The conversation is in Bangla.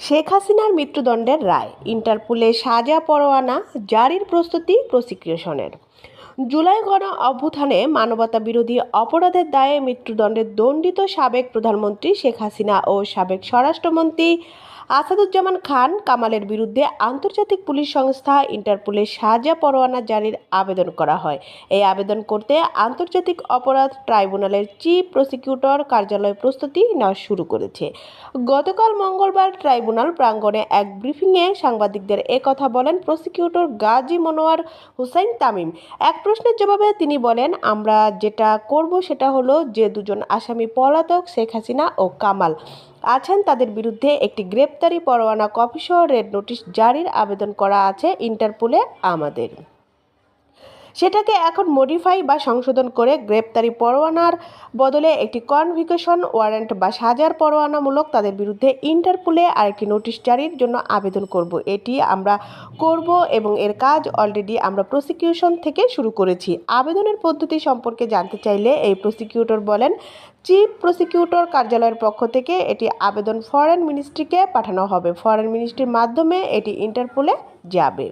শেখ হাসিনার মৃত্যুদণ্ডের রায়। ইন্টারপোলে সাজা পরোয়ানা জারির প্রস্তুতি প্রসিকিউশনের। জুলাই গণ অভ্যুত্থানে মানবতা বিরোধী অপরাধের দায়ে মৃত্যুদণ্ডে দণ্ডিত সাবেক প্রধানমন্ত্রী শেখ হাসিনা ও সাবেক স্বরাষ্ট্রমন্ত্রী আসাদুজ্জামান খান কামালের বিরুদ্ধে আন্তর্জাতিক পুলিশ সংস্থা ইন্টারপোলের সাজা পরোয়ানা জারির আবেদন করা হয়। এই আবেদন করতে আন্তর্জাতিক অপরাধ ট্রাইব্যুনালের চিফ প্রসিকিউটর কার্যালয় প্রস্তুতি নেওয়া শুরু করেছে। গতকাল মঙ্গলবার ট্রাইব্যুনাল প্রাঙ্গণে এক ব্রিফিংয়ে সাংবাদিকদের একথা বলেন প্রসিকিউটর গাজী মনোয়ার হুসাইন তামিম। এক প্রশ্নের জবাবে তিনি বলেন, আমরা যেটা করব সেটা হলো যে দুজন আসামি পলাতক শেখ হাসিনা ও কামাল। আছেন, তাদের বিরুদ্ধে একটি গ্রেপ্তারি পরোয়ানা কপিসহ রেড নোটিশ জারির আবেদন করা আছে ইন্টারপোলে আমাদের। সেটাকে এখন মডিফাই বা সংশোধন করে গ্রেপ্তারি পরোয়ানার বদলে একটি কনভিকেশন ওয়ারেন্ট বা সাজার পরোয়ানামূলক তাদের বিরুদ্ধে ইন্টারপোলে আরেকটি নোটিশ জারির জন্য আবেদন করব। এটি আমরা করব এবং এর কাজ অলরেডি আমরা প্রসিকিউশন থেকে শুরু করেছি। আবেদনের পদ্ধতি সম্পর্কে জানতে চাইলে এই প্রসিকিউটর বলেন চিফ প্রসিকিউটর কার্যালয়ের পক্ষ থেকে এটি আবেদন ফরেন মিনিস্ট্রিকে পাঠানো হবে। ফরেন মিনিস্ট্রির মাধ্যমে এটি ইন্টারপোলে যাবে।